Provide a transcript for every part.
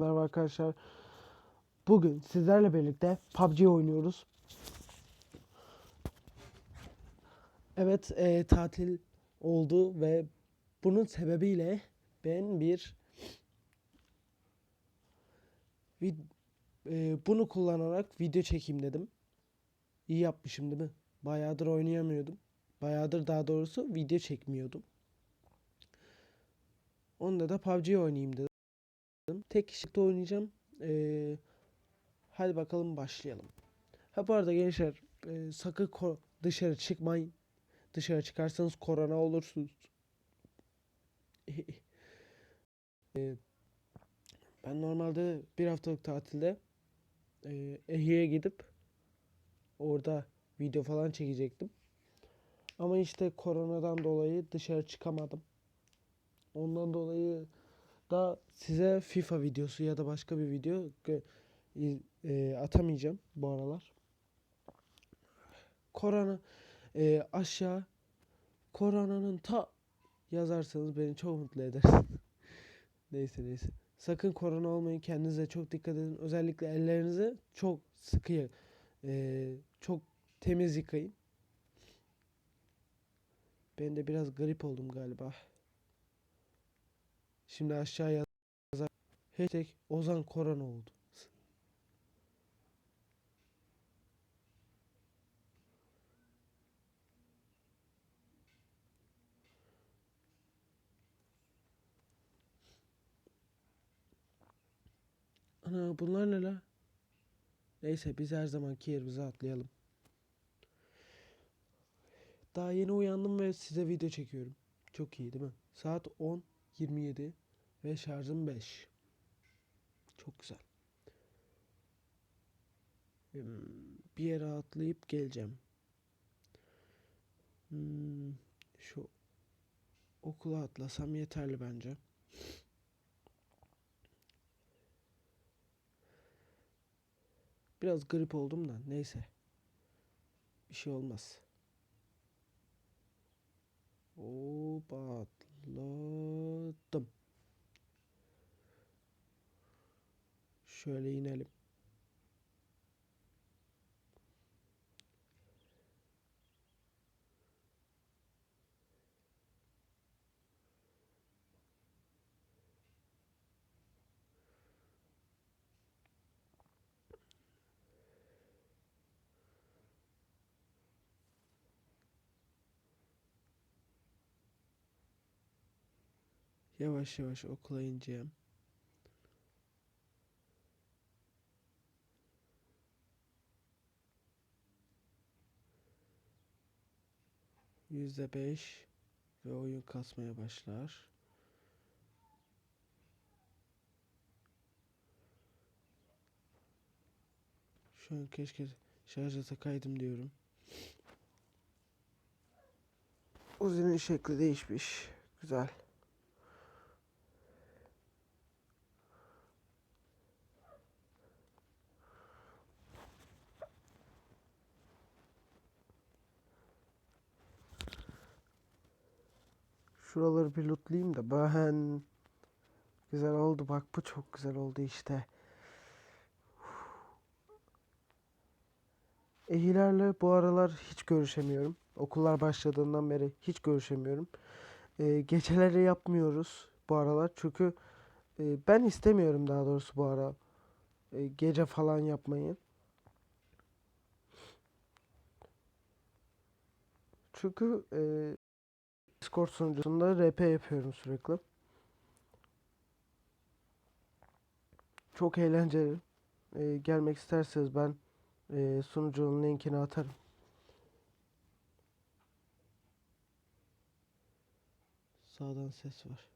Merhaba arkadaşlar. Bugün sizlerle birlikte PUBG oynuyoruz. Evet, e, tatil oldu ve bunun sebebiyle ben bir vid- e, bunu kullanarak video çekeyim dedim. İyi yapmışım değil mi? Bayağıdır oynayamıyordum. Bayağıdır daha doğrusu video çekmiyordum. Onda da PUBG oynayayım dedim. Tek kişilikte oynayacağım. Ee, hadi bakalım başlayalım. Ha bu arada gençler e, sakın dışarı çıkmayın. Dışarı çıkarsanız korona olursunuz. Ee, ben normalde bir haftalık tatilde e, Ehiye gidip orada video falan çekecektim. Ama işte koronadan dolayı dışarı çıkamadım. Ondan dolayı da size FIFA videosu ya da başka bir video e, atamayacağım bu aralar. Korona e, aşağı koronanın ta yazarsanız beni çok mutlu eder. neyse neyse. Sakın korona olmayın. Kendinize çok dikkat edin. Özellikle ellerinizi çok sıkı e, çok temiz yıkayın. Ben de biraz grip oldum galiba. Şimdi aşağıya yazar. Hashtag Ozan korona oldu. Ana bunlar ne la? Neyse biz her zamanki yerimize atlayalım. Daha yeni uyandım ve size video çekiyorum. Çok iyi değil mi? Saat 10.27 ve şarjım 5. Çok güzel. Hmm, Bir yere atlayıp geleceğim. Hmm, şu okula atlasam yeterli bence. Biraz grip oldum da neyse. Bir şey olmaz. Hop atladım. Şöyle inelim. Yavaş yavaş okula ineceğim. Yüzde beş ve oyun kasmaya başlar. Şu an keşke şarja takaydım diyorum. Uzi'nin şekli değişmiş. Güzel. Şuraları bir lootlayayım da ben güzel oldu bak bu çok güzel oldu işte. Ehilerle bu aralar hiç görüşemiyorum. Okullar başladığından beri hiç görüşemiyorum. Ee, geceleri yapmıyoruz bu aralar çünkü e, ben istemiyorum daha doğrusu bu ara e, gece falan yapmayı. Çünkü e, Discord sunucusunda RP yapıyorum sürekli. Çok eğlenceli. Ee, gelmek isterseniz ben e, sunucunun linkini atarım. Sağdan ses var.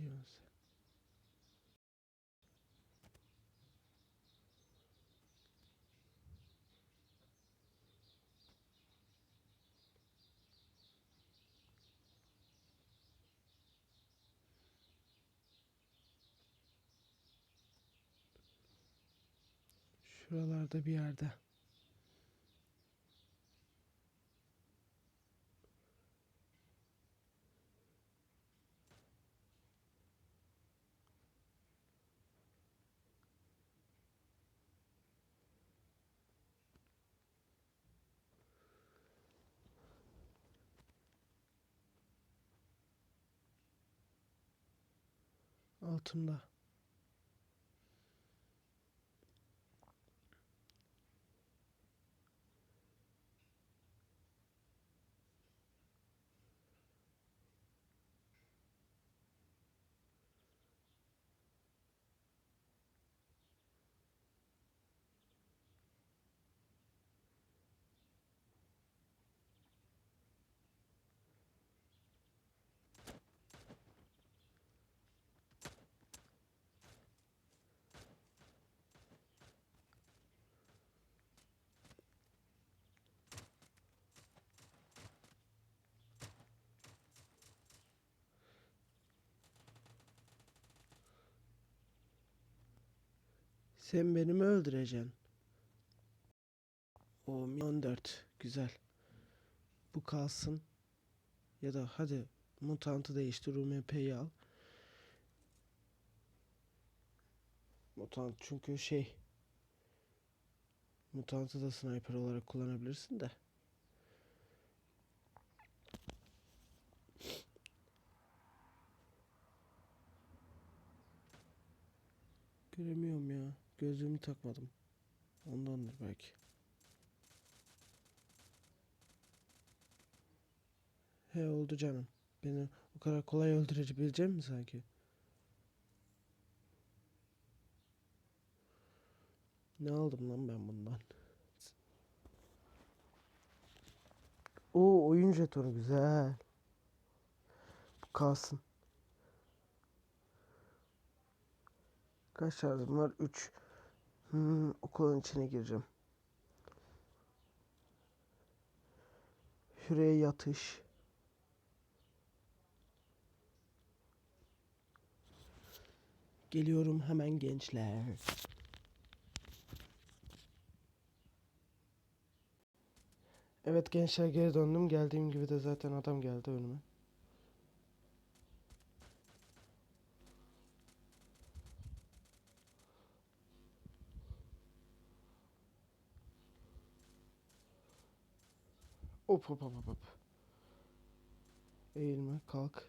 biliyorsun? Şuralarda bir yerde. Altında. Sen beni mi öldüreceksin? O 14 güzel. Bu kalsın. Ya da hadi mutantı değiştir UMP'yi al. Mutant çünkü şey Mutantı da sniper olarak kullanabilirsin de. Göremiyorum ya. Gözlüğümü takmadım. Ondandır belki. He oldu canım. Beni o kadar kolay öldürebilecek mi sanki? Ne aldım lan ben bundan? O oyun jetonu güzel. Bu kalsın. Kaç şarjım var? 3. Hmm, okulun içine gireceğim. Şuraya yatış. Geliyorum hemen gençler. Evet gençler geri döndüm. Geldiğim gibi de zaten adam geldi önüme. Hop hop hop hop. Eğilme, kalk.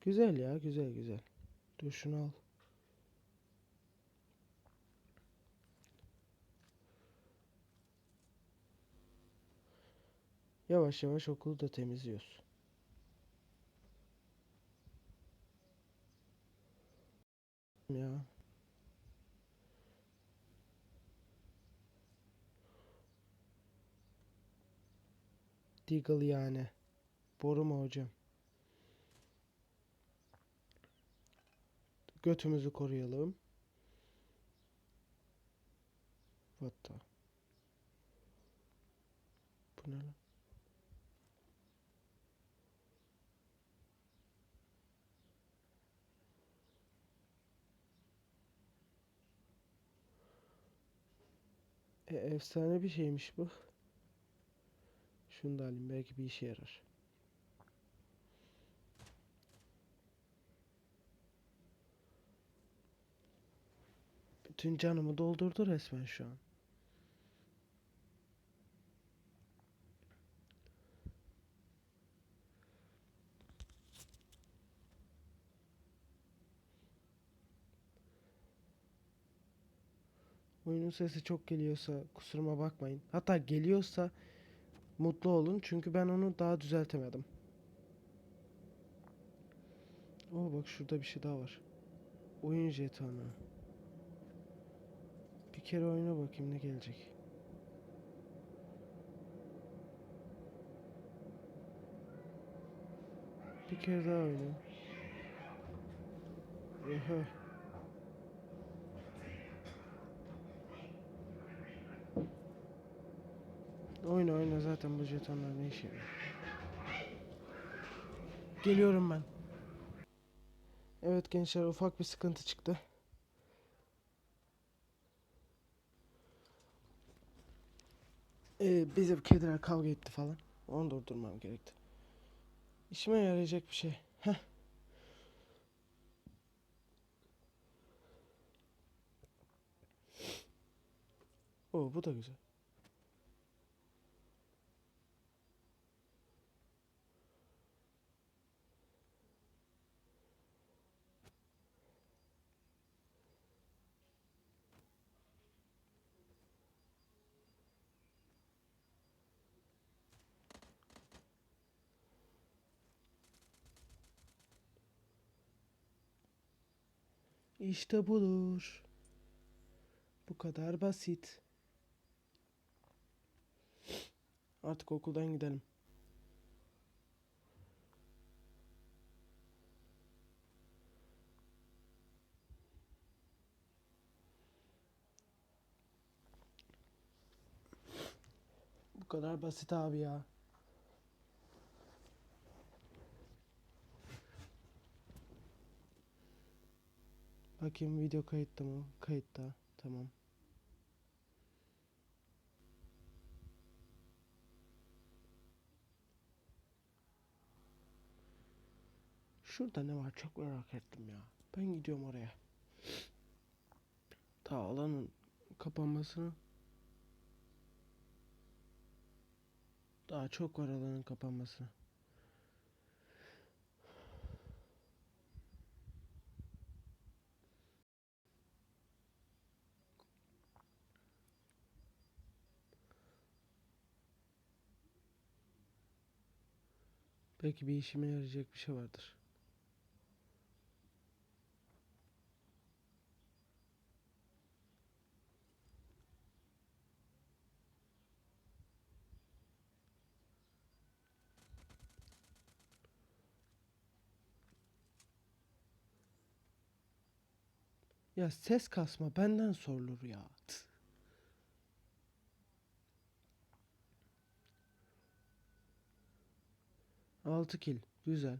Güzel ya, güzel güzel. Dur al. Yavaş yavaş okulu da temizliyoruz. Ya. Deagle yani. Boru mu hocam? Götümüzü koruyalım. What the? Bu ne lan? E, efsane bir şeymiş bu. Şunu da alayım belki bir işe yarar. Bütün canımı doldurdu resmen şu an. Oyunun sesi çok geliyorsa kusuruma bakmayın. Hatta geliyorsa mutlu olun çünkü ben onu daha düzeltemedim. Oo bak şurada bir şey daha var. Oyun jetonu. Bir kere oyna bakayım ne gelecek. Bir kere daha oyna. Oha. Oyna oyna zaten bu jetonlar ne işe. Geliyorum ben. Evet gençler ufak bir sıkıntı çıktı. Ee, bizim kediler kavga etti falan. Onu durdurmam gerekti. İşime yarayacak bir şey. Heh. Oo bu da güzel. İşte budur. Bu kadar basit. Artık okuldan gidelim. Bu kadar basit abi ya. Bakayım video kayıtta mı? Kayıtta. Tamam. Şurada ne var çok merak ettim ya. Ben gidiyorum oraya. Ta alanın kapanmasını daha çok var alanın kapanmasına. Belki bir işime yarayacak bir şey vardır. Ya ses kasma benden sorulur ya. Tıs. 6 kil. Güzel.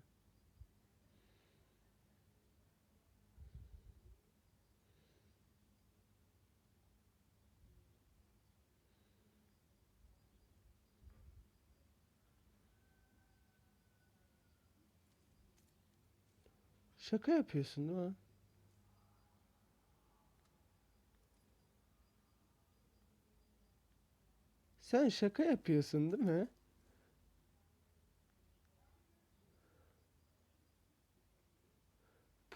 Şaka yapıyorsun değil mi? Sen şaka yapıyorsun değil mi?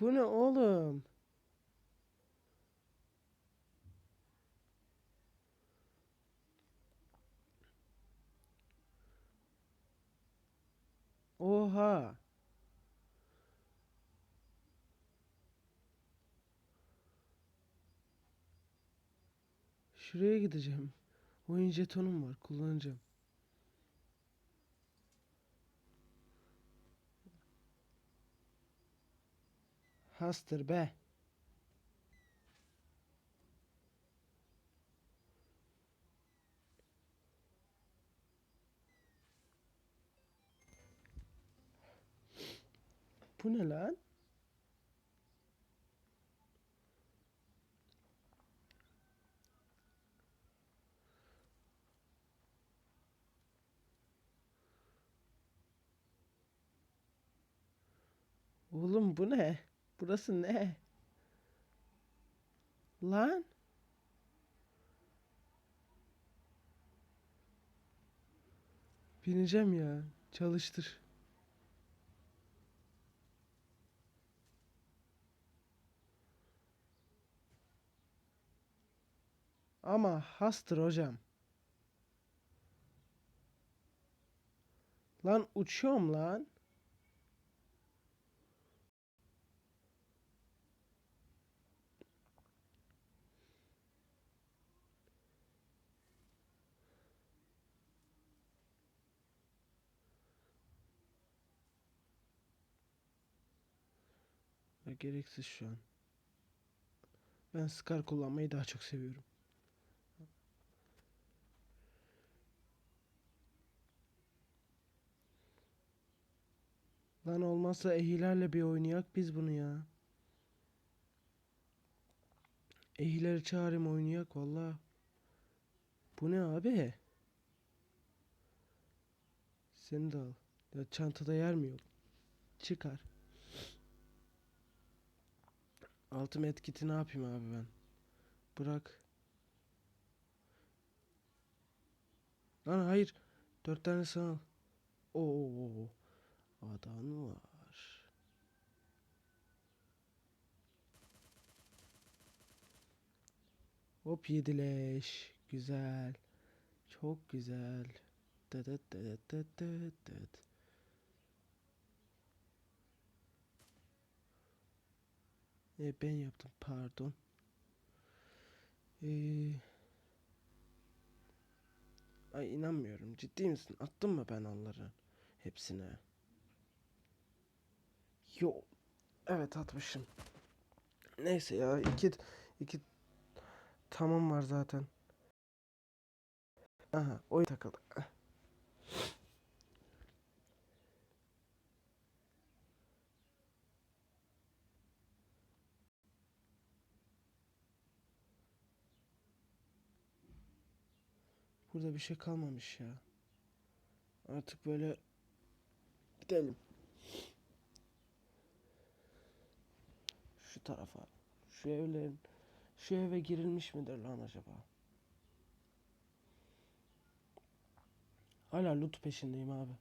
Bu ne oğlum? Oha. Şuraya gideceğim. Oyun jetonum var. Kullanacağım. Hastır be. Bu ne lan? Oğlum bu ne? Burası ne? Lan? Bineceğim ya. Çalıştır. Ama hastır hocam. Lan uçuyorum lan. gereksiz şu an. Ben Scar kullanmayı daha çok seviyorum. Lan olmazsa ehilerle bir oynayak biz bunu ya. Ehileri çağırayım oynayak valla. Bu ne abi? Seni de al. Ya çantada yer mi yok? Çıkar. Altı medkiti ne yapayım abi ben? Bırak. Lan hayır. Dört tane sen al. Oo. Adam var. Hop yedileş. Güzel. Çok güzel. Dıdıt dıdıt dıdıt dıdıt. E, ben yaptım pardon. Ee, ay inanmıyorum. Ciddi misin? Attın mı ben onları? Hepsine. Yo. Evet atmışım. Neyse ya iki iki tamam var zaten. Aha oyun takıldı. Burada bir şey kalmamış ya. Artık böyle gidelim. Şu tarafa. Şu evlerin şu eve girilmiş midir lan acaba? Hala loot peşindeyim abi.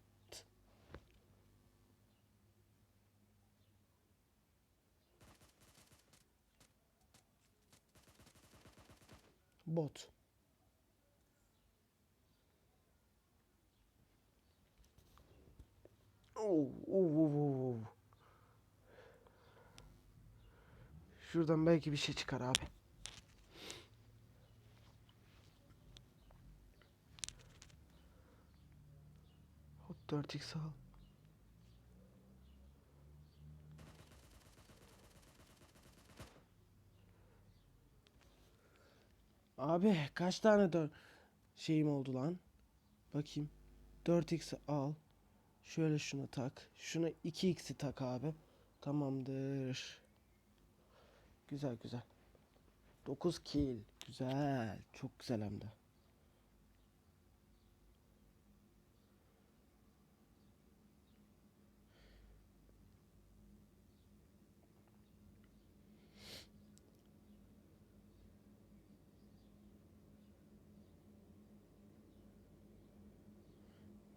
Bot. Oo, oo, oo, oo. Şuradan belki bir şey çıkar abi. Hop 4x al. Abi kaç tane şeyim oldu lan? Bakayım. 4x al. Şöyle şunu tak. Şuna 2x'i tak abi. Tamamdır. Güzel güzel. 9 kill. Güzel. Çok güzel hem de.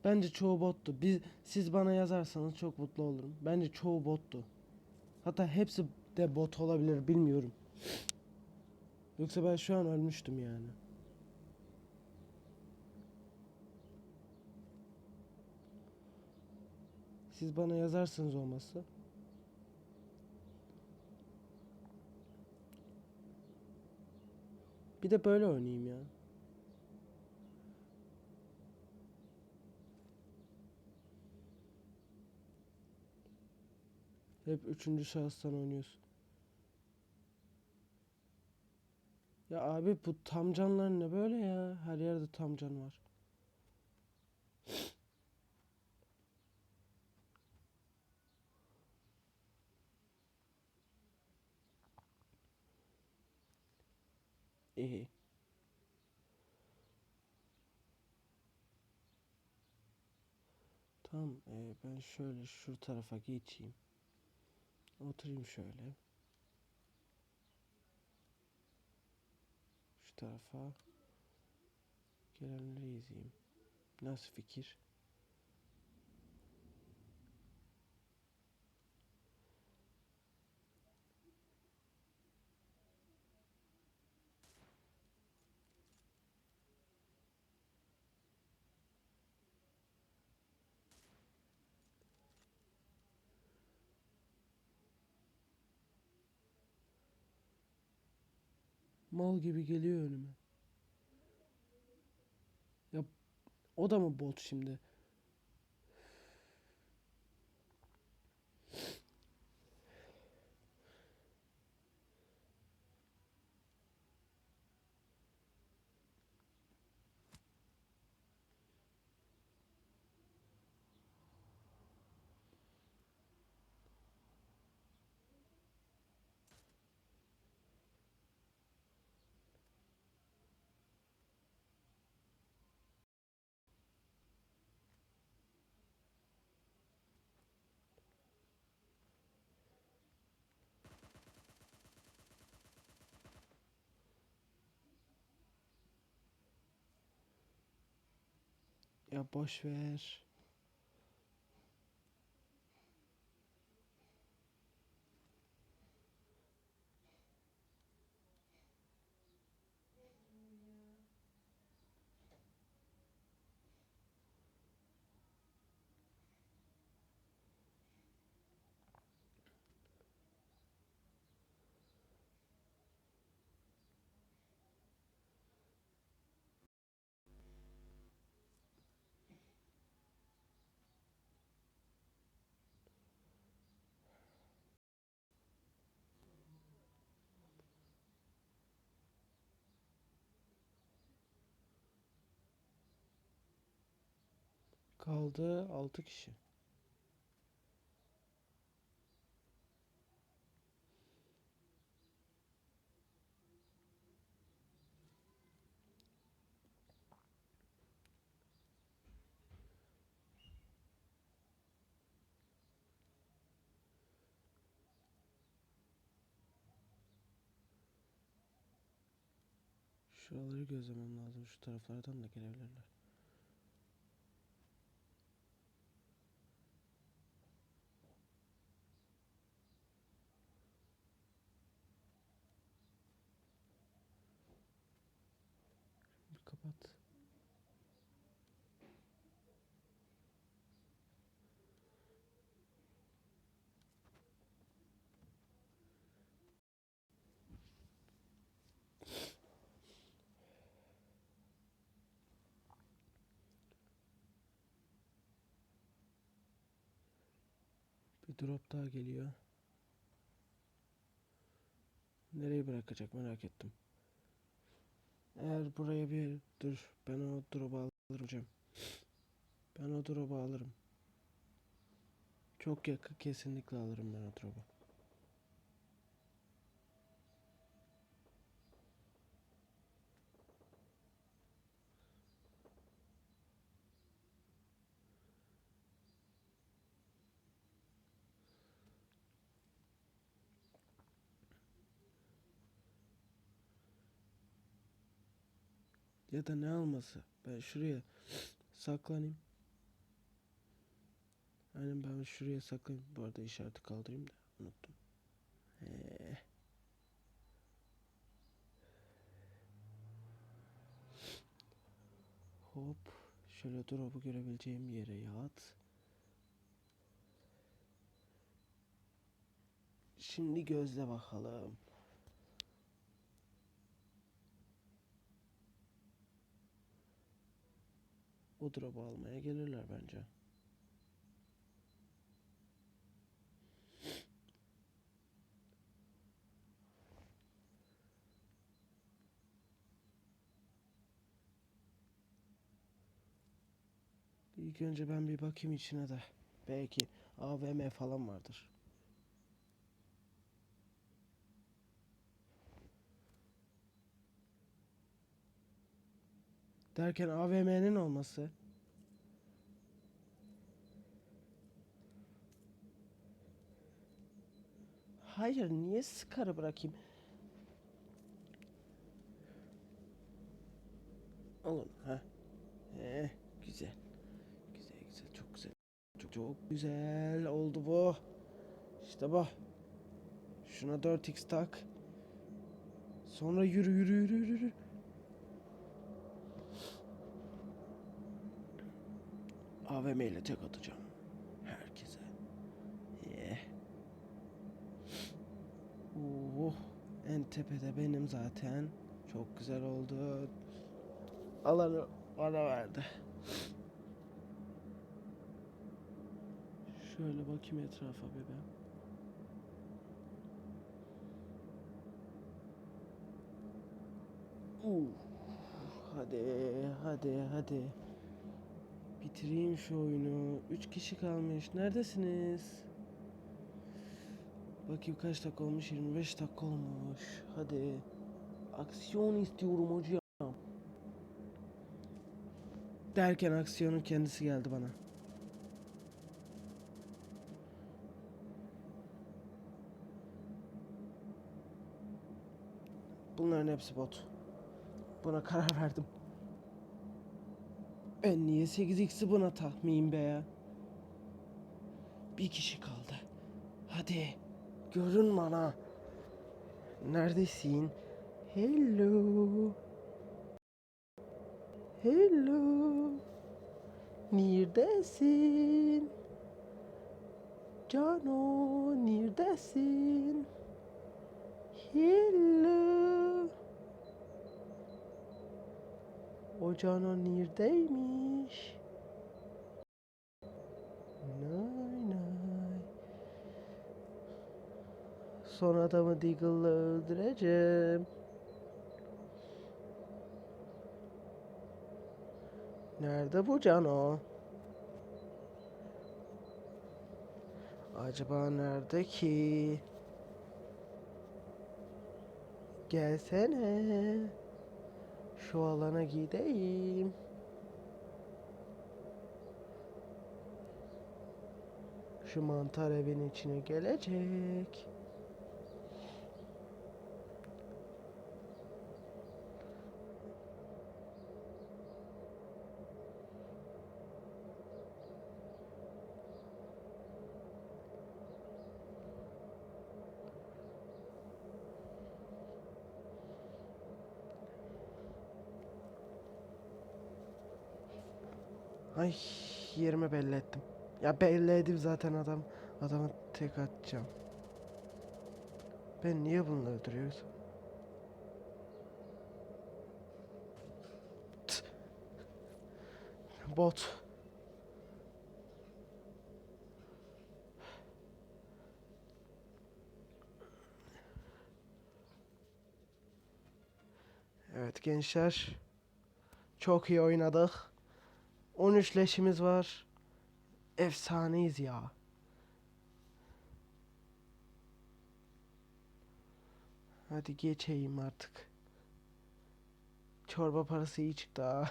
Bence çoğu bottu. Biz, siz bana yazarsanız çok mutlu olurum. Bence çoğu bottu. Hatta hepsi de bot olabilir bilmiyorum. Yoksa ben şu an ölmüştüm yani. Siz bana yazarsanız olmazsa. Bir de böyle oynayayım ya. Hep üçüncü şahıstan oynuyorsun. Ya abi bu tam canlar ne böyle ya? Her yerde tam can var. İyi. Tamam, e, ben şöyle şu tarafa geçeyim. Oturayım şöyle. Şu tarafa. Gelenleri izleyeyim. Nasıl fikir? Mal gibi geliyor önüme. Ya o da mı bot şimdi? Ya boş ver. Kaldı 6 kişi. Şuraları gözlemem lazım. Şu taraflardan da gelebilirler. Bir kapat. Bir drop daha geliyor. Nereye bırakacak merak ettim. Eğer buraya bir dur ben o drop'u alırım hocam. Ben o drop'u alırım. Çok yakın kesinlikle alırım ben o drop'u. Ya da ne alması? Ben şuraya saklanayım. Aynen ben şuraya saklayayım. Bu arada işareti kaldırayım da unuttum. Ee. Hop. Şöyle drop'u görebileceğim yere yat. Şimdi gözle bakalım. O drop'u almaya gelirler bence. İlk önce ben bir bakayım içine de. Belki AVM falan vardır. Derken AVM'nin olması. Hayır, niye Scar'ı bırakayım? Alın, ha. Eh, güzel. Güzel, güzel, çok güzel. Çok çok güzel oldu bu. İşte bu. Şuna 4x tak. Sonra yürü yürü yürü yürü. AVM ile tek atacağım. Herkese. Yeah. Oh, en tepede benim zaten. Çok güzel oldu. Alanı bana verdi. Şöyle bakayım etrafa bebeğim. Uh, hadi, hadi, hadi. Bitireyim şu oyunu. Üç kişi kalmış. Neredesiniz? Bakayım kaç dakika olmuş? 25 dakika olmuş. Hadi. Aksiyon istiyorum hocam. Derken aksiyonun kendisi geldi bana. Bunların hepsi bot. Buna karar verdim. Ben niye 8x'i buna takmayayım be ya? Bir kişi kaldı. Hadi. Görün bana. Neredesin? Hello. Hello. Neredesin? Cano neredesin? Hello. O Cano neredeymiş? Nay nay. Son adamı Deagle'la öldüreceğim. Nerede bu Cano? Acaba nerede ki? Gelsene. Şu alana gideyim. Şu mantar evin içine gelecek. Ay yerimi belli ettim. Ya belli edip zaten adam adamı tek atacağım. Ben niye bunu öldürüyoruz? Bot. Evet gençler. Çok iyi oynadık. 13 leşimiz var. Efsaneyiz ya. Hadi geçeyim artık. Çorba parası iyi çıktı ha.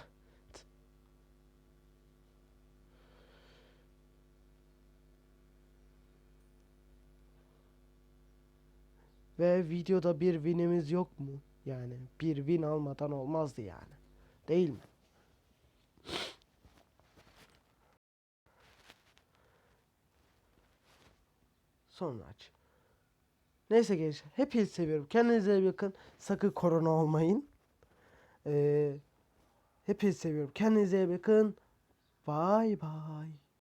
Ve videoda bir winimiz yok mu? Yani bir win almadan olmazdı yani. Değil mi? Sonra aç. Neyse gençler. Hepinizi seviyorum. Kendinize iyi bakın. Sakın korona olmayın. Ee, hepinizi seviyorum. Kendinize iyi bakın. Bye bye.